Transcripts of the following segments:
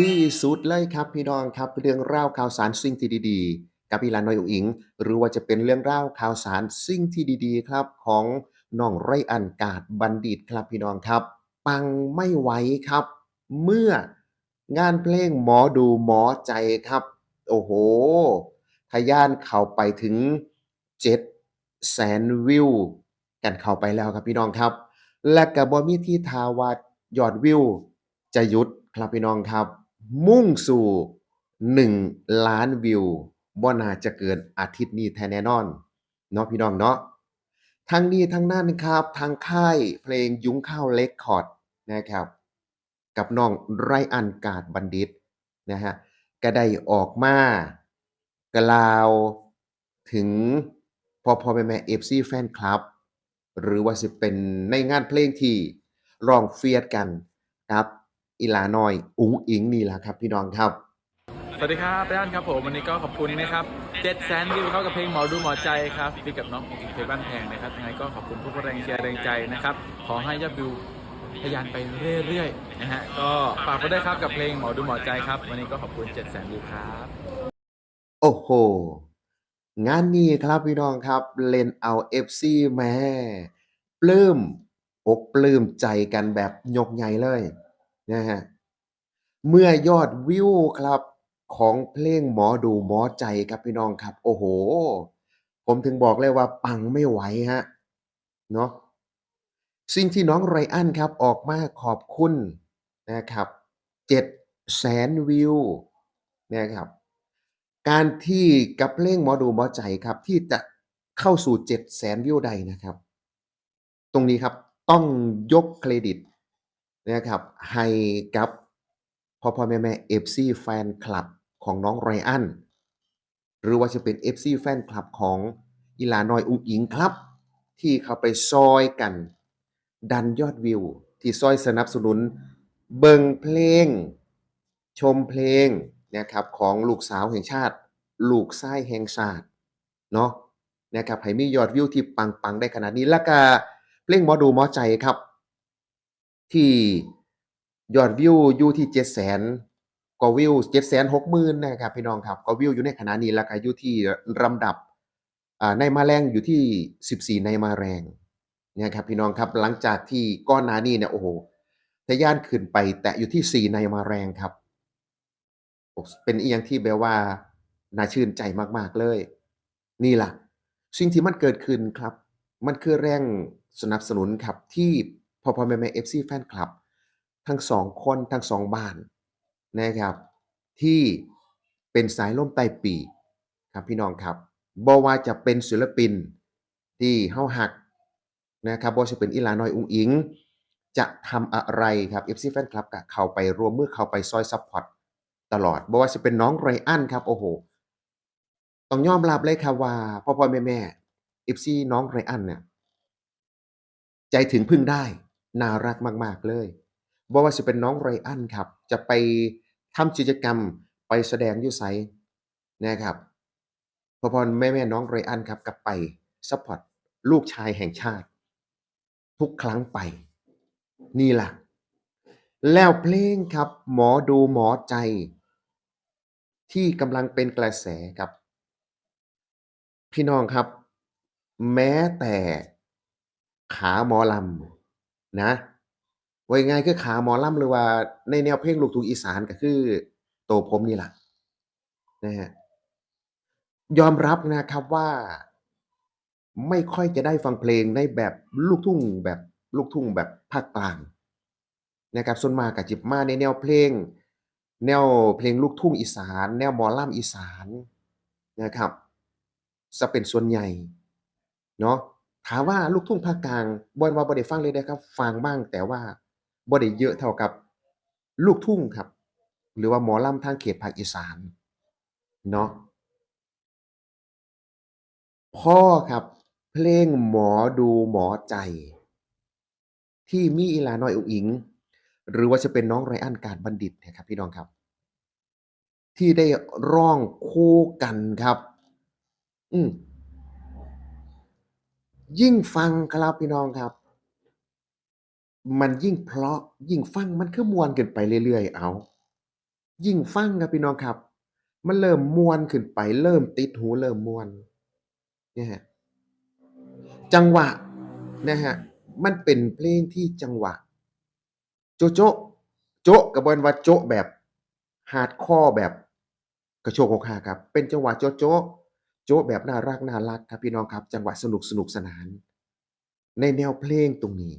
ที่สุดเลยครับพี่น้องครับเรื่องราวข่าวสารสิ่งที่ดีๆ กับอีหลาน้อยอุ๋งอิง หรือว่าจะเป็นเรื่องราวข่าวสารสิ่งที่ดีๆ ครับของน้องไรอันกาจบัณฑิตครับพี่น้องครับ ปังไม่ไหวครับ เมื่องานเพลงหมอดูหมอใจครับ โอ้โฮทะยานเข้าไปถึง700,000วิว กันเข้าไปแล้วครับพี่น้องครับ และก็บ่มีทีทาว่ายอดวิวจะหยุดครับพี่น้องครับ มุ่งสู่1,000,000วิวบ่น่าจะเกินอาทิตย์นี้แท้แน่นอน เนาะพี่น้องเนาะทั้งนี้ทั้งนั้นครับทางค่ายเพลงยุ้งข้าวเรคคอร์ดนะครับ กับน้องไรอันกาจบัณฑิตนะครับก็ได้ออกมากล่าวถึงพ่อๆแม่ๆ FC แฟนคลับ หรือว่าสิเป็นในงานเพลงที่ร้องเฟียดกันกับ อีหลาน้อย อุ๋งอิ๋งนี่ล่ะครับพี่น้องครับสวัสดีครับไรอันครับผมวันนี้ก็ขอบคุณนะครับ7แสนวิวเข้ากับเพลงหมอดูหมอใจครับฟีกับน้องอิงเพชรบ้านแพงนะครับยังไงก็ขอบคุณทุกแรงเชียร์แรงใจนะครับขอให้ยอดวิวทะยานไปเรื่อยๆนะฮะก็ฝากไว้ด้วยครับกับเพลงหมอดูหมอใจครับ วันนี้ก็ขอบคุณ7แสนวิวครับโอ้โฮงานนี้ครับพี่น้องครับเล่นเอา FC แหมปลื้มอกปลื้มใจกันแบบยกใหญ่เลย นะครับเมื่อยอดวิวครับของเพลงหมอดูหมอใจครับพี่น้องครับ โอ้โฮผมถึงบอกเลยว่าปังไม่ไหวครับเนาะสิ่งที่น้องไรอันครับออกมาขอบคุณนะครับ700,000วิวนะครับ การที่กับเพลงหมอดูหมอใจครับ ที่จะเข้าสู่700,000วิวได้นะครับ ตรงนี้ครับต้องยกเครดิต นะครับให้กับพ่อๆแม่ๆ FC แฟนคลับของน้องไรอันหรือว่าจะเป็น FC แฟนคลับของอีลาน้อยอุ๋งอิงครับ ที่เข้าไปซอยกัน ดันยอดวิว ที่ซอยสนับสนุน เบิงเพลง ชมเพลงนะครับของลูกสาวแห่งชาติ ลูกชายแห่งชาติเนาะนะครับให้มียอดวิวที่ปัง ๆ ได้ขนาดนี้แล้วก็เพลงหมอดูหมอใจครับ ที่ยอดวิวอยู่ที่700,000กว่าวิว760,000นนะครับพี่น้องครับกวิวอยู่ในขณะนี้แล้วก็อยู่ที่ลำดับในมาแรงอยู่ที่ 14 ในมาแรงนะครับพี่น้องครับหลังจากที่ก่อนน้านี้เนี่ยโอ้โฮทะยานขึ้นไป แตะอยู่ที่ 4 ในมาแรงครับ เป็นอิหยังที่แบบว่าน่าชื่นใจมากๆเลย นี่ล่ะ สิ่งที่มันเกิดขึ้นครับ มันคือแรงสนับสนุนครับที่ พ่อๆแม่ๆ FC แฟนคลับ ทั้ง2คนทั้ง2บ้านนะครับ ที่เป็นสายล่มใต้ปีครับพี่น้องครับบ่ว่าจะเป็นศิลปินที่เรารักนะครับบ่ว่าสิเป็นอีหลาน้อยอุงอิง จะทำอะไรครับ FC แฟนคลับก็เขาไปรวมมือเขาไปซอยซัปพอร์ตตลอดบ่ว่าสิเป็นน้องไรอันครับโอ้โฮต้องยอมรับเลยครับว่าพ่อๆแม่ๆ FC น้องไรอันเนี่ยใจถึงพึ่งได้ น่ารักมากๆเลยบ่ว่าสิเป็นน้องไรอันครับ จะไปทำกิจกรรมไปแสดงอยู่ไสนะครับพ่อๆแม่ๆน้องไรอันครับก็ไปซัปพอร์ตลูกชายแห่งชาติ ทุกครั้งไป นี่แหละแล้วเพลงครับ หมอดูหมอใจ ที่กำลังเป็นกระแสครับ พี่น้องครับ แม้แต่ขาหมอลำ นะว่าง่ายคือขาหมอล่ำหรือว่าในแนวเพลงลูกทุ่งอีสานก็คือ โตผมนี่แหละนะครับยอมรับนะครับว่า ไม่ค่อยจะได้ฟังเพลงในแบบลูกทุ่งแบบลูกทุ่งแบบภาคกลางนะครับส่วนมากก็จิบมาในแนวเพลง แนวเพลงลูกทุ่งอีสาน แนวหมอล่ำอีสานนะครับเสียเป็นส่วนใหญ่เนาะ ถามว่าลูกทุ่งภาคกลางบ่แม่นว่าบ่ได้ฟังเลยเด้ครับ ฟังบ้างแต่ว่าบ่ได้เยอะเท่ากับลูกทุ่งครับ หรือว่าหมอลำทางเขตภาคอีสานเนาะพ่อครับ เพลงหมอดูหมอใจ ที่มีอีลาน้อยอุ๋งอิง หรือว่าจะเป็นน้องไรอันกาจบัณฑิตนี่ยครับพี่น้องครับ ที่ได้ร้องคู่กันครับ อืม ยิ่งฟังครับพี่น้องครับ มันยิ่งเพราะยิ่งฟังมันคือมวนขึ้นไปเรื่อยๆ เอา ยิ่งฟังครับพี่น้องครับ มันเริ่มมวนขึ้นไป เริ่มติดหูเริ่มมวนนะครับจังหวะนะครับมันเป็นเพลงที่จังหวะ โจ๊ะๆโจ๊ะก็บ่แม่นว่าโจแบบ Hardcore แบบกระโชกโฮกฮาครับ เป็นจังหวะโจ๊ะๆ โจ๊ะแบบน่ารักๆครับพี่น้องครับ จังหวะสนุกๆสนาน ในแนวเพลงตรงนี้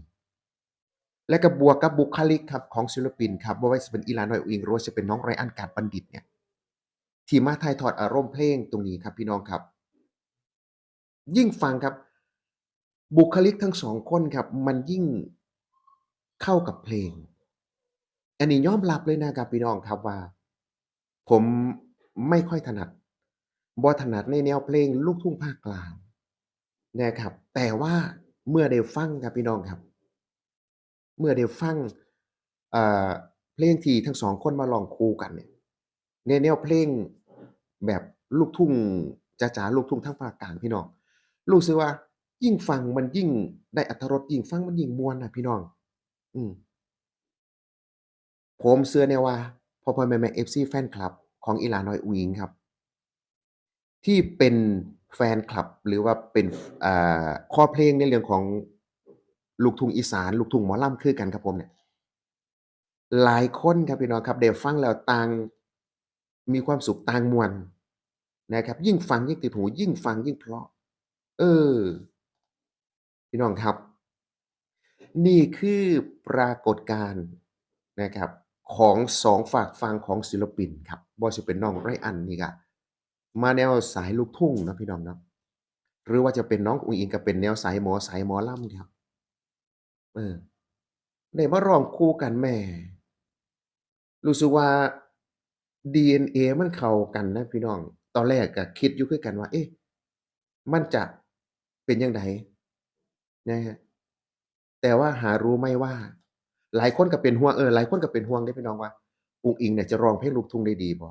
และก็บวกกับบุคลิกครับของศิลปินครับบ่ว่าสิเป็นอีลานอย่างอิงหรือว่าสิเป็นน้องไรอันกาจบัณฑิตเนี่ยที่มาถ่ายทอดอารมณ์เพลงตรงนี้ครับพี่น้องครับ ยิ่งฟังครับ บุคลิกทั้ง2คนครับ มันยิ่งเข้ากับเพลง อันนี้ยอมรับเลยนะครับพี่น้องครับว่า ผมไม่ค่อยถนัด บ่ถนัดในแนวเพลงลูกทุ่งภาคกลางนะครับ แต่ว่าเมื่อได้ฟังครับพี่น้องครับ เมื่อได้ฟังอ่าเพลงที่ทั้ง2คนมาร้องคู่กันเนี่ยในแนวเพลงแบบลูกทุ่งจ๋าๆลูกทุ่งทางภาคกลางพี่น้องรู้สึกว่า ยิ่งฟังมันยิ่งได้อรรถรสยิ่งฟังมันยิ่งมวนน่ะพี่น้อง อืมผมเชื่อแน่ว่าพ่อๆแม่ๆ FC แฟนคลับ ของอีหลาน้อยอุ๋งอิ๋งครับ ที่เป็นแฟนคลับ หรือว่าเป็นฟอ่าคอเพลงในเรื่องของลูกทุ่งอีสานลูกทุ่งหมอลำคือกันครับผมเนี่ยหลายคนครับพี่น้องครับได้ฟังแล้วต่างมีความสุขต่างม่วนนะครับ ยิ่งฟังยิ่งติดหูยิ่งฟังยิ่งเพราะ เออ พี่น้องครับ นี่คือปรากฏการณ์นะครับ ของ2ฝากฝั่งของศิลปินครับบ่ว่าสิเป็นน้องไรอันนี่ก็ มาแนวสายลูกทุ่งนะพี่น้องเนาะหรือว่าจะเป็นน้องอุ๋งอิงก็เป็นแนวสายหมอสายหมอลำครับเออได้มาร้องคู่กันแหมรู้สึกว่า DNA มันเข้ากันนะพี่น้อง ตอนแรกก็คิดอยู่คือกันว่า เอ๊ะมันจะเป็นจั่งใดนะครับแต่ว่าหารู้ไม่ว่า หลายคนก็เป็นห่วงเออหลายคนก็เป็นห่วงเดะพี่น้องว่าอุ๋งอิงเนี่ยจะร้องเพลงลูกทุ่งได้ดีบ่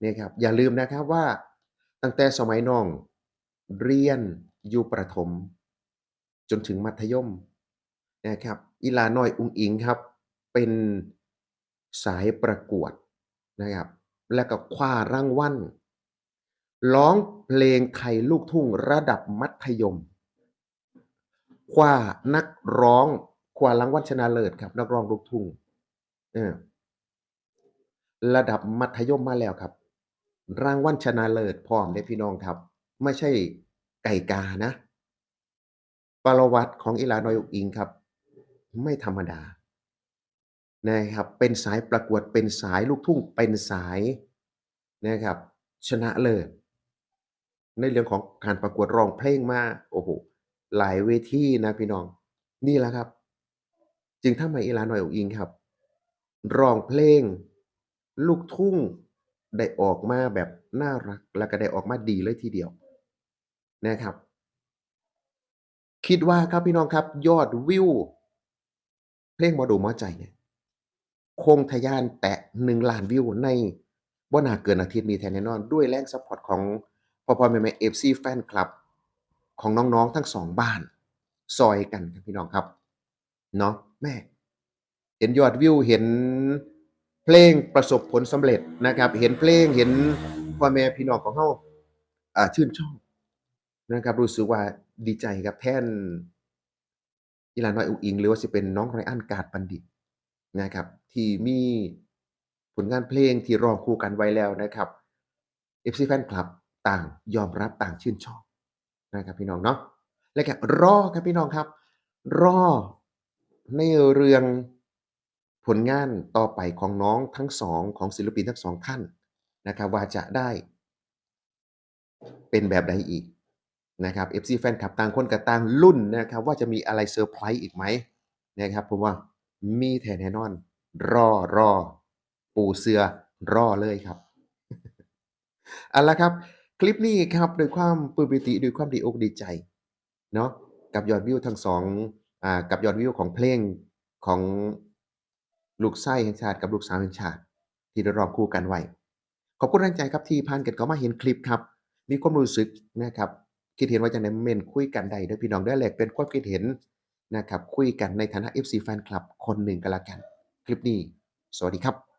เนี่ยครับ อย่าลืมนะครับว่า ตั้งแต่สมัยน้อง เรียนอยู่ประถม จนถึงมัธยมนะครับอีลาน้อยอุงอิงครับ เป็นสายประกวดนะครับ แล้วก็คว้ารางวัลร้องเพลงไทยลูกทุ่งระดับมัธยม คว้านักร้องคว้ารางวัลชนะเลิศครับ นักร้องลูกทุ่งระดับมัธยมมาแล้วครับ รางวัลชนะเลิศพร้อมเดะพี่น้องครับ ไม่ใช่ไก่กานะประวัติของอีหลานอยอุ๋งอิ๋งครับ ไม่ธรรมดานะครับเป็นสายประกวดเป็นสายลูกทุ่งเป็นสายนะครับ ชนะเลิศในเรื่องของการประกวดร้องเพลงมาโอ้โฮหลายเวทีนะพี่น้อง นี่แหละครับ จึงทำให้อีหลานอยอุ๋งอิ๋งครับร้องเพลง ลูกทุ่ง ได้ออกมาแบบน่ารัก แล้วก็ได้ออกมาดีเลยทีเดียวนะครับ คิดว่าครับพี่น้องครับ ยอดวิว เพลงมอดูมอใจเนี่ยคงทะยานแตะ1,000,000วิวในบ่นาเกินอาทิตย์นี้แท้แน่นอน ด้วยแรงซัปพอร์ตของพ่อๆแม่ๆ FC แฟนคลับ ของน้องๆทั้ง2บ้าน ซอยกันครับพี่น้องครับ เนาะแม่ เห็นยอดวิวเห็น เพลงประสบผลสำเร็จนะครับ เห็นเพลงเห็นพ่อแม่พี่น้องของเราอ่าชื่นชอบนะครับ รู้สึกว่าดีใจครับแทนอีหลาน้อยอุอิง หรือว่าสิเป็นน้องไรอันกาจบัณฑิตนะครับ ที่มีผลงานเพลงที่ร้องคู่กันไว้แล้วนะครับ FC แฟนคลับต่างยอมรับต่างชื่นชอบนะครับพี่น้องเนาะแล้วก็รอครับพี่น้องครับ รอในเรื่อง ผลงานต่อไปของน้องทั้ง2ของศิลปินทั้ง2ท่านนะครับว่าจะได้ เป็นแบบใดอีกนะครับ FC แฟนคลับต่างคนก็ต่างลุ้นนะครับว่าจะมีอะไรเซอร์ไพรส์อีกไหมนะครับผมว่ามีแท้แน่นอน รอรอ ปูเสือรอเลยครับเอาล่ะครับคลิปนี้ครับด้วยความปลื้มปิติด้วยความดีอกดีใจเนาะกับยอดวิวทั้ง2อ่ากับยอดวิวของเพลงของ ลูกชายแห่งชาติกับลูกสาวแห่งชาติ ที่ได้รอบคู่กันไว้ ขอบคุณแรงใจครับที่ผ่านกันก็มาเห็นคลิปครับ มีความรู้สึกนะครับ คิดเห็นว่าจะในเมนคุยกันใดด้อพี่น้องได้อแลกเป็นความคิดเห็นนะครับ คุยกันในฐานะ FC แฟนคลับคนหนึ่งก็แล้วกัน คลิปนี้ สวัสดีครับ